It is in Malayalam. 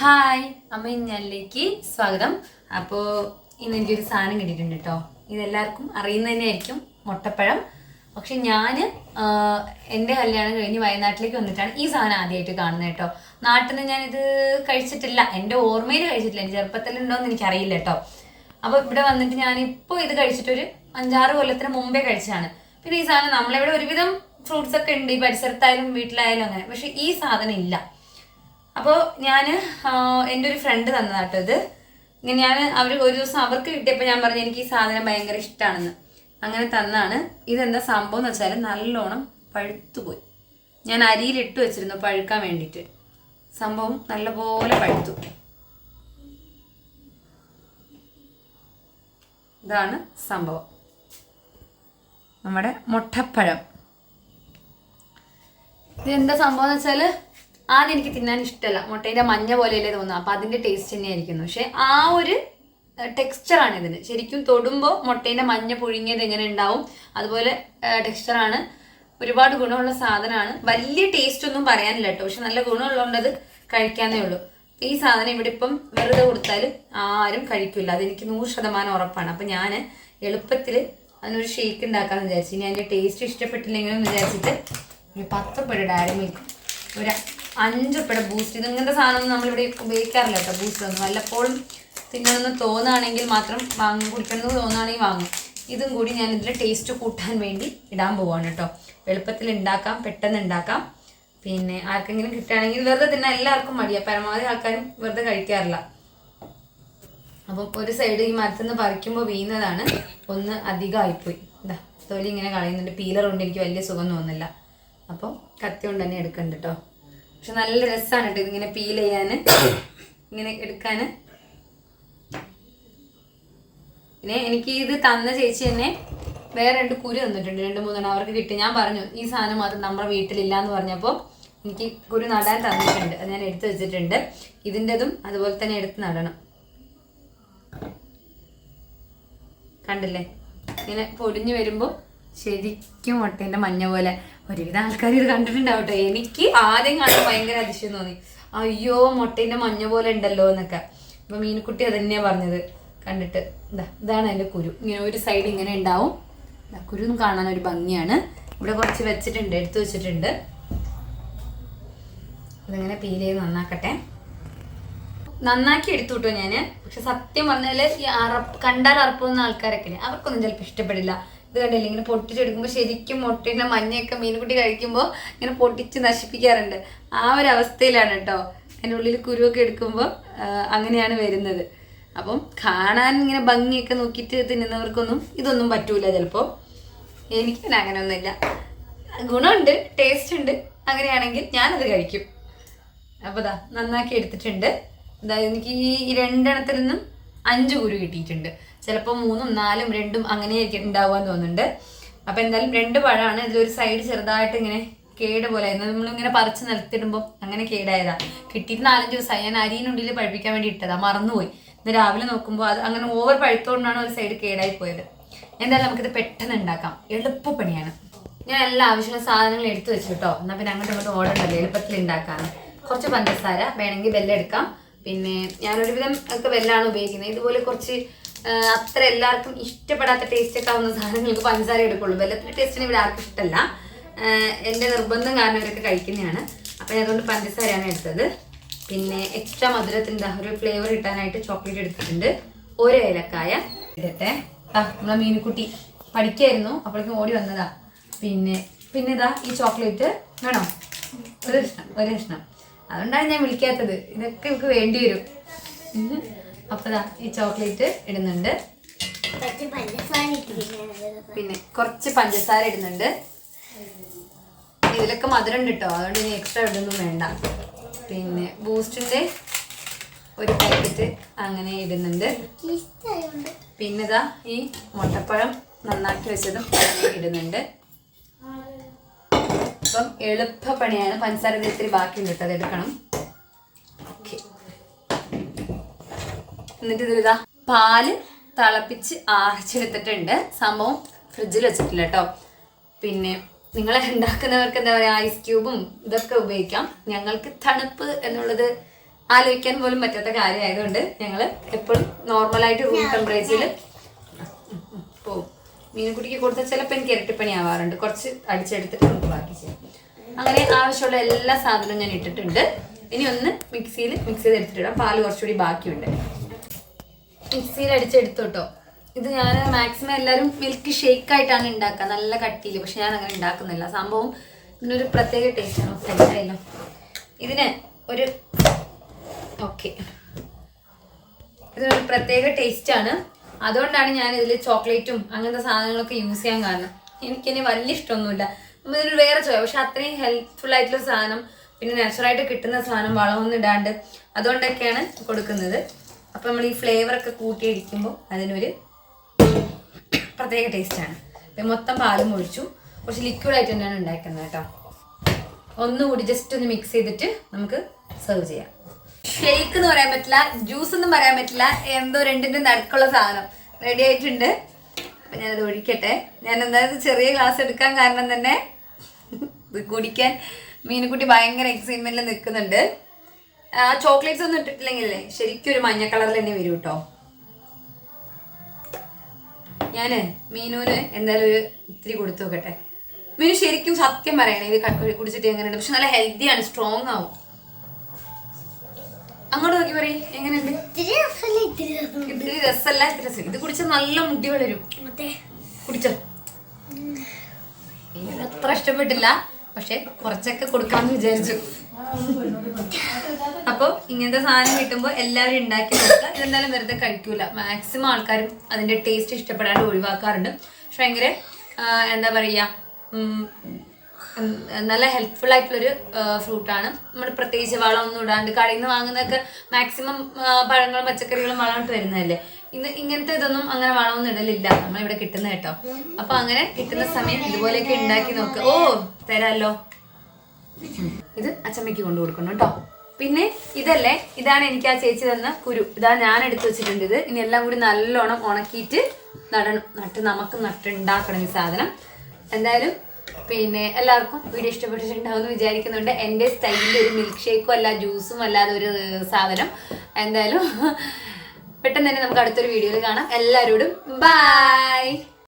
ഹായ് അമ്മ ഞാനിലേക്ക് സ്വാഗതം. അപ്പോൾ ഇന്ന് എനിക്കൊരു സാധനം കിട്ടിയിട്ടുണ്ട് കേട്ടോ. ഇതെല്ലാവർക്കും അറിയുന്നത് തന്നെയായിരിക്കും മുട്ടപ്പഴം. പക്ഷെ ഞാൻ എന്റെ കല്യാണം കഴിഞ്ഞ് വയനാട്ടിലേക്ക് വന്നിട്ടാണ് ഈ സാധനം ആദ്യമായിട്ട് കാണുന്നത് കേട്ടോ. നാട്ടിൽ നിന്ന് ഞാനിത് കഴിച്ചിട്ടില്ല. എന്റെ ഓർമ്മയിൽ കഴിച്ചിട്ടില്ല. എന്റെ ചെറുപ്പത്തിലുണ്ടോയെന്ന് എനിക്കറിയില്ല കേട്ടോ. അപ്പോൾ ഇവിടെ വന്നിട്ട് ഞാനിപ്പോൾ ഇത് കഴിച്ചിട്ടൊരു അഞ്ചാറ് കൊല്ലത്തിന് മുമ്പേ കഴിച്ചതാണ്. പിന്നെ ഈ സാധനം നമ്മളിവിടെ ഒരുവിധം ഫ്രൂട്ട്സ് ഒക്കെ ഉണ്ട്. ഈ പരിസരത്തായാലും വീട്ടിലായാലും അങ്ങനെ. പക്ഷെ ഈ സാധനം ഇല്ല. അപ്പോൾ ഞാൻ എന്റെ ഒരു ഫ്രണ്ട് തന്നതാട്ടോ ഇത്. ഇങ്ങനെ ഞാൻ അവർ ഒരു ദിവസം അവർക്ക് കിട്ടിയപ്പോൾ ഞാൻ പറഞ്ഞു എനിക്ക് ഈ സാധനം ഭയങ്കര ഇഷ്ടമാണെന്ന് അങ്ങനെ തന്നാണ്. ഇതെന്താ സംഭവം എന്ന് വെച്ചാൽ നല്ലോണം പഴുത്തുപോയി ഞാൻ അരിയിലിട്ട് വെച്ചിരുന്നു പഴുക്കാൻ വേണ്ടിയിട്ട്. സംഭവം നല്ലപോലെ പഴുത്തു. ഇതാണ് സംഭവം. നമ്മുടെ മുട്ടപ്പഴം. ഇതെന്താ സംഭവം എന്ന് വെച്ചാൽ ആദ്യം എനിക്ക് തിന്നാൻ ഇഷ്ടമല്ല മുട്ടേന്റെ മഞ്ഞ പോലെയല്ലേ തോന്നുക അപ്പം അതിന്റെ ടേസ്റ്റ് തന്നെയായിരിക്കുന്നു. പക്ഷെ ആ ഒരു ടെക്സ്ചറാണ് ഇതിന്. ശരിക്കും തൊടുമ്പോൾ മുട്ടേന്റെ മഞ്ഞ പുഴുങ്ങിയത് എങ്ങനെ ഉണ്ടാവും അതുപോലെ ടെക്സ്ചറാണ് ഒരുപാട് ഗുണമുള്ള സാധനമാണ്. വലിയ ടേസ്റ്റ് ഒന്നും പറയാനില്ല കേട്ടോ. പക്ഷെ നല്ല ഗുണമുള്ളതുകൊണ്ട് കഴിക്കാനേ ഉള്ളൂ. ഈ സാധനം ഇവിടെ ഇപ്പം വെറുതെ കൊടുത്താൽ ആരും കഴിക്കില്ല അതെനിക്ക് നൂറ് ശതമാനം ഉറപ്പാണ്. അപ്പം ഞാൻ എളുപ്പത്തിൽ അതിനൊരു ഷേക്ക് ഉണ്ടാക്കാമെന്ന് വിചാരിച്ചു. ഇനി അതിന്റെ ടേസ്റ്റ് ഇഷ്ടപ്പെട്ടില്ലെങ്കിലും വിചാരിച്ചിട്ട് ഒരു പത്ത് പേര് ഡയറി മിൽക്ക് ഒരു അഞ്ച് പേടെ ബൂസ്റ്റ് ഇത് ഇങ്ങനത്തെ സാധനമൊന്നും നമ്മളിവിടെ ഉപയോഗിക്കാറില്ല കേട്ടോ ബൂസ്റ്റ് ഒന്നും. വല്ലപ്പോഴും തിന്നണമെന്ന് തോന്നുകയാണെങ്കിൽ മാത്രം വാങ്ങി കുടിക്കണമെന്ന് തോന്നുകയാണെങ്കിൽ വാങ്ങും. ഇതും കൂടി ഞാൻ ഇതിൽ ടേസ്റ്റ് കൂട്ടാൻ വേണ്ടി ഇടാൻ പോവാണ് കേട്ടോ എളുപ്പത്തിൽ ഉണ്ടാക്കാം പെട്ടെന്ന് ഉണ്ടാക്കാം പിന്നെ ആർക്കെങ്കിലും കിട്ടുകയാണെങ്കിൽ വെറുതെ തിന്നാൻ എല്ലാവർക്കും മടിയാ പരമാവധി ആൾക്കാരും വെറുതെ കഴിക്കാറില്ല. അപ്പം ഒരു സൈഡ് ഈ മരത്തിൽ നിന്ന് പറിക്കുമ്പോൾ വീഴുന്നതാണ്. ഒന്ന് അധികമായിപ്പോയി ഇതാ തൊലി ഇങ്ങനെ കളയുന്നുണ്ട്. പീലർ കൊണ്ട് എനിക്ക് വലിയ സുഖം തോന്നുന്നില്ല. അപ്പോൾ കത്തി കൊണ്ട് തന്നെ എടുക്കുന്നുണ്ട് കേട്ടോ പക്ഷെ നല്ല രസമാണ് കേട്ടോ ഇതിങ്ങനെ പീൽ ചെയ്യാൻ ഇങ്ങനെ എടുക്കാൻ പിന്നെ എനിക്ക് ഇത് തന്ന ചേച്ചി തന്നെ വേറെ രണ്ട് കുരു തന്നിട്ടുണ്ട്. രണ്ട് മൂന്നെണ്ണം അവർക്ക് കിട്ടി. ഞാൻ പറഞ്ഞു ഈ സാധനം മാത്രം നമ്മുടെ വീട്ടിലില്ല എന്ന് പറഞ്ഞപ്പോൾ എനിക്ക് കുരു നടാൻ തന്നിട്ടുണ്ട്. അത് ഞാൻ എടുത്തു വെച്ചിട്ടുണ്ട്. ഇതിന്റെതും അതുപോലെ തന്നെ എടുത്ത് നടണം. കണ്ടില്ലേ? ഇങ്ങനെ പൊടിഞ്ഞു വരുമ്പോൾ ശരിക്കും മുട്ടേന്റെ മഞ്ഞ പോലെ ഒരുവിധം ആൾക്കാർ ഇത് കണ്ടിട്ടുണ്ടാവട്ടെ. എനിക്ക് ആദ്യം കാണാൻ ഭയങ്കര അതിശയം തോന്നി. അയ്യോ മുട്ടേന്റെ മഞ്ഞ പോലെ ഉണ്ടല്ലോ എന്നൊക്കെ. അപ്പം മീനുക്കുട്ടി അത് തന്നെയാണ് പറഞ്ഞത്. കണ്ടിട്ട് ഇതാ ഇതാണ് അതിന്റെ കുരു. ഇങ്ങനെ ഒരു സൈഡ് ഇങ്ങനെ ഉണ്ടാവും. കുരു കാണാൻ ഒരു ഭംഗിയാണ്. ഇവിടെ കുറച്ച് വെച്ചിട്ടുണ്ട് എടുത്തു വെച്ചിട്ടുണ്ട്. അതിങ്ങനെ പീൽ ചെയ്ത് നന്നാക്കട്ടെ. നന്നാക്കി എടുത്തു കിട്ടോ ഞാൻ. പക്ഷെ സത്യം പറഞ്ഞാൽ ഈ അറപ്പ് കണ്ടാൽ അറപ്പുന്ന ആൾക്കാരൊക്കെ അവർക്കൊന്നും ചിലപ്പോൾ ഇഷ്ടപ്പെടില്ല. ഇത് കണ്ടില്ല? ഇങ്ങനെ പൊട്ടിച്ചെടുക്കുമ്പോൾ ശരിക്കും മുട്ടേന്റെ മഞ്ഞയൊക്കെ മീൻകുട്ടി കഴിക്കുമ്പോൾ ഇങ്ങനെ പൊട്ടിച്ച് നശിപ്പിക്കാറുണ്ട്. ആ ഒരു അവസ്ഥയിലാണ് കേട്ടോ. അതിന്റെ ഉള്ളിൽ കുരുവൊക്കെ എടുക്കുമ്പോൾ അങ്ങനെയാണ് വരുന്നത്. അപ്പം കാണാൻ ഇങ്ങനെ ഭംഗിയൊക്കെ നോക്കിയിട്ട് തിന്നുന്നവർക്കൊന്നും ഇതൊന്നും പറ്റൂല ചിലപ്പോൾ എനിക്ക് പിന്നെ അങ്ങനെയൊന്നുമില്ല. ഗുണമുണ്ട് ടേസ്റ്റ് ഉണ്ട് അങ്ങനെയാണെങ്കിൽ ഞാനത് കഴിക്കും. അപ്പോൾ ദാ നന്നാക്കി എടുത്തിട്ടുണ്ട്. അതായത് എനിക്ക് ഈ രണ്ടെണ്ണത്തിൽ നിന്നും അഞ്ച് കുരു കിട്ടിയിട്ടുണ്ട്. ചിലപ്പോൾ മൂന്നും നാലും രണ്ടും അങ്ങനെ ഉണ്ടാവുക തോന്നുന്നുണ്ട്. അപ്പം എന്തായാലും രണ്ട് പഴമാണ്. ഇതിലൊരു സൈഡ് ചെറുതായിട്ട് ഇങ്ങനെ കേട് പോലെ നമ്മളിങ്ങനെ പറിച്ച് നിലത്തിടുമ്പോൾ അങ്ങനെ കേടായതാ. കിട്ടിയിട്ട് നാലഞ്ച് ദിവസമായി ഞാൻ അരിയിനുള്ളിൽ പഴിപ്പിക്കാൻ വേണ്ടി ഇട്ടതാ. മറന്നുപോയി. ഇന്ന് രാവിലെ നോക്കുമ്പോൾ അത് അങ്ങനെ ഓവർ പഴുത്തോണ്ടാണ് ഒരു സൈഡ് കേടായി പോയത്. എന്തായാലും നമുക്കിത് പെട്ടെന്ന് ഉണ്ടാക്കാം. എളുപ്പപ്പണിയാണ്. ഞാൻ എല്ലാ ആവശ്യമുള്ള സാധനങ്ങളും എടുത്തു വെച്ചു കേട്ടോ. എന്നാൽ പിന്നെ അങ്ങോട്ട് ഇങ്ങോട്ട് ഓർഡർ ഉണ്ടല്ലോ. എളുപ്പത്തിൽ ഉണ്ടാക്കാൻ കുറച്ച് പഞ്ചസാര വേണമെങ്കിൽ വെല്ലം എടുക്കാം പിന്നെ ഞാനൊരുവിധം ഒക്കെ വെല്ലാണ് ഉപയോഗിക്കുന്നത്. ഇതുപോലെ കുറച്ച് അത്ര എല്ലാവർക്കും ഇഷ്ടപ്പെടാത്ത ടേസ്റ്റ് ഒക്കെ ആവുന്ന സാധനങ്ങൾക്ക് പഞ്ചസാര എടുക്കുള്ളൂ. വെല്ലത്തിന്റെ ടേസ്റ്റിന് ഇവിടെ ആർക്കും ഇഷ്ടമല്ല എന്റെ നിർബന്ധം കാരണം ഇവരൊക്കെ കഴിക്കുന്നതാണ്. അപ്പം ഞാൻ അതുകൊണ്ട് പഞ്ചസാരയാണ് എടുത്തത്. പിന്നെ എക്സ്ട്രാ മധുരത്തിന്റെ ഒരു ഫ്ലേവർ കിട്ടാനായിട്ട് ചോക്ലേറ്റ് എടുത്തിട്ടുണ്ട്. ഒരു ഏലക്കായ ഇടട്ടെ. ആ നമ്മളെ മീനുക്കുട്ടി പഠിക്കായിരുന്നു. അപ്പോഴേക്കും ഓടി വന്നതാ. പിന്നെ പിന്നെ ഇതാ ഈ ചോക്ലേറ്റ് വേണോ? ഒരു കഷ്ണം ഒരു കഷ്ണം. അതുകൊണ്ടാണ് ഞാൻ വിളിക്കാത്തത്. ഇതൊക്കെ എനിക്ക് വേണ്ടി വരും. ഉം. അപ്പൊ ദാ ഈ ചോക്ലേറ്റ് ഇടുന്നുണ്ട്. പിന്നെ കുറച്ച് പഞ്ചസാര ഇടുന്നുണ്ട്. ഇതിലൊക്കെ മധുരം കേട്ടോ അതുകൊണ്ട് ഇനി എക്സ്ട്രാ ഇടൊന്നും വേണ്ട. പിന്നെ ബൂസ്റ്റിന്റെ ഒരു പാക്കറ്റ് അങ്ങനെ ഇടുന്നുണ്ട്. പിന്നെ ഇതാ ഈ മുട്ടപ്പഴം നന്നാക്കി വെച്ചതും ഇടുന്നുണ്ട്. അപ്പം എളുപ്പ പണിയാണ്. പഞ്ചസാര ഇത് ഇത്തിരി ബാക്കിയുണ്ട് കേട്ടോ അത് എടുക്കണം ഓക്കെ എന്നിട്ട് ഇതിലിതാ പാൽ തിളപ്പിച്ച് ആർച്ചെടുത്തിട്ടുണ്ട് സംഭവം ഫ്രിഡ്ജിൽ വെച്ചിട്ടില്ല കേട്ടോ പിന്നെ നിങ്ങൾ ഉണ്ടാക്കുന്നവർക്ക് എന്താ പറയുക ഐസ് ക്യൂബും ഇതൊക്കെ ഉപയോഗിക്കാം. ഞങ്ങൾക്ക് തണുപ്പ് എന്നുള്ളത് ആലോചിക്കാൻ പോലും പറ്റാത്ത കാര്യമായതുകൊണ്ട് ഞങ്ങൾ എപ്പോഴും നോർമലായിട്ട് റൂം ടെമ്പറേച്ചറിൽ പോവും. മീൻകുട്ടിക്ക് കൊടുത്താൽ ചിലപ്പോൾ എനിക്ക് ഇരട്ടിപ്പണി ആവാറുണ്ട് കുറച്ച് അടിച്ചെടുത്തിട്ട് നമുക്ക് ബാക്കി ചെയ്യാം. അങ്ങനെ ആവശ്യമുള്ള എല്ലാ സാധനവും ഞാൻ ഇട്ടിട്ടുണ്ട്. ഇനി ഒന്ന് മിക്സിയിൽ മിക്സ് ചെയ്ത് എടുത്തിട്ടിടാം പാൽ കുറച്ചുകൂടി ബാക്കിയുണ്ട്. മിക്സിയിൽ അടിച്ചെടുത്തു കേട്ടോ ഇത് ഞാൻ മാക്സിമം എല്ലാവരും മിൽക്ക് ഷേക്ക് ആയിട്ടാണ് ഉണ്ടാക്കുക നല്ല കട്ടിയിൽ പക്ഷെ ഞാൻ അങ്ങനെ ഉണ്ടാക്കുന്നില്ല സംഭവം ഇതിനൊരു പ്രത്യേക ടേസ്റ്റ് ആണ്. സെറ്റായല്ലോ ഇതിന് ഒരു ഓക്കെ ഇതിനൊരു പ്രത്യേക ടേസ്റ്റ് ആണ്. അതുകൊണ്ടാണ് ഞാൻ ഇതിൽ ചോക്ലേറ്റും അങ്ങനത്തെ സാധനങ്ങളൊക്കെ യൂസ് ചെയ്യാൻ കാരണം. എനിക്കിനി വലിയ ഇഷ്ടമൊന്നുമില്ല. നമ്മൾ ഇതിന് വേറെ ചോയ. പക്ഷെ അത്രയും ഹെൽപ്ഫുൾ ആയിട്ടുള്ള സാധനം പിന്നെ നാച്ചുറലായിട്ട് കിട്ടുന്ന സാധനം വളമൊന്നും ഇടാണ്ട് അതുകൊണ്ടൊക്കെയാണ് കൊടുക്കുന്നത്. അപ്പം നമ്മൾ ഈ ഫ്ലേവർ ഒക്കെ കൂട്ടിയിടിക്കുമ്പോൾ അതിനൊരു പ്രത്യേക ടേസ്റ്റാണ് അപ്പം മൊത്തം പാലും ഒഴിച്ചു കുറച്ച് ലിക്വിഡ് ആയിട്ട് തന്നെയാണ് ഉണ്ടാക്കുന്നത് കേട്ടോ. ഒന്നുകൂടി ജസ്റ്റ് ഒന്ന് മിക്സ് ചെയ്തിട്ട് നമുക്ക് സെർവ് ചെയ്യാം. ഷേക്ക് എന്ന് പറയാൻ പറ്റില്ല ജ്യൂസ് ഒന്നും പറയാൻ പറ്റില്ല എന്തോ രണ്ടിന്റെ നടുക്കുള്ള സാധനം. റെഡി ആയിട്ടുണ്ട്. അപ്പൊ ഞാനത് ഒഴിക്കട്ടെ. ഞാൻ എന്തായാലും ചെറിയ ഗ്ലാസ് എടുക്കാൻ കാരണം തന്നെ ഇത് കുടിക്കാൻ മീനുകുട്ടി ഭയങ്കര എക്സൈറ്റ്മെന്റിൽ നിൽക്കുന്നുണ്ട്. ചോക്ലേറ്റ്സ് ഒന്നും ഇട്ടിട്ടില്ലെങ്കിലേ ശരിക്കും ഒരു മഞ്ഞ കളറിൽ തന്നെ വരും കേട്ടോ ഞാൻ മീനുവിന് എന്തായാലും ഒരു ഇത്തിരി കൊടുത്തു നോക്കട്ടെ. മീനു ശരിക്കും സത്യം പറയണേ ഇത് ക- കുടിച്ചിട്ട് എങ്ങനെയുണ്ട്? പക്ഷെ നല്ല ഹെൽത്തിയാണ് സ്ട്രോങ് ആവും. അങ്ങോട്ട് നോക്കി പറയും എങ്ങനെയുണ്ട്? ഇത്തിരി രസമല്ല ഇത്തിരി രസം. ഇത് കുടിച്ചാൽ നല്ല മുടി വളരും. കുടിച്ചോ? അത്ര ഇഷ്ടപ്പെട്ടില്ല. പക്ഷെ കുറച്ചൊക്കെ കൊടുക്കാന്ന് വിചാരിച്ചു. അപ്പോൾ ഇങ്ങനത്തെ സാധനം കിട്ടുമ്പോൾ എല്ലാവരും ഉണ്ടാക്കി നോക്കുക ഇതെന്തായാലും വെറുതെ കഴിക്കൂല. മാക്സിമം ആൾക്കാരും അതിന്റെ ടേസ്റ്റ് ഇഷ്ടപ്പെടാണ്ട് ഒഴിവാക്കാറുണ്ട്. പക്ഷെ ഭയങ്കര എന്താ ഉം, നല്ല ഹെൽപ്ഫുൾ ആയിട്ടുള്ളൊരു ഫ്രൂട്ടാണ് നമ്മൾ പ്രത്യേകിച്ച് വളമൊന്നും ഇടാണ്ട് കടയിൽ നിന്ന് വാങ്ങുന്നതൊക്കെ മാക്സിമം പഴങ്ങളും പച്ചക്കറികളും വളമിട്ട് വരുന്നതല്ലേ? ഇത് ഇങ്ങനത്തെ ഇതൊന്നും അങ്ങനെ വളമൊന്നും ഇടലില്ല. നമ്മളിവിടെ കിട്ടുന്ന കേട്ടോ. അപ്പൊ അങ്ങനെ കിട്ടുന്ന സമയം ഇതുപോലെയൊക്കെ ഉണ്ടാക്കി നോക്കുക ഓ തരാല്ലോ ഇത് അച്ചമ്മയ്ക്ക് കൊണ്ടു കൊടുക്കണം കേട്ടോ. പിന്നെ ഇതല്ലേ? ഇതാണ് എനിക്ക് ആ ചേച്ചി തന്ന കുരു. ഇതാ ഞാൻ എടുത്തു വെച്ചിട്ടുണ്ട് ഇത്. ഇനി എല്ലാം കൂടി നല്ലോണം ഉണക്കിയിട്ട് നടണം. നട്ട് നമുക്ക് നട്ടുണ്ടാക്കണം ഈ സാധനം. എന്തായാലും പിന്നെ എല്ലാവർക്കും വീഡിയോ ഇഷ്ടപ്പെട്ടിട്ടുണ്ടാവും എന്ന് വിചാരിക്കുന്നുണ്ട്. എന്റെ സ്റ്റൈലിൽ ഒരു മിൽക്ക് ഷേക്കും അല്ല ജ്യൂസും അല്ലാതെ ഒരു സാധനം. എന്തായാലും പെട്ടെന്ന് തന്നെ നമുക്ക് അടുത്തൊരു വീഡിയോയിൽ കാണാം. എല്ലാവരോടും ബൈ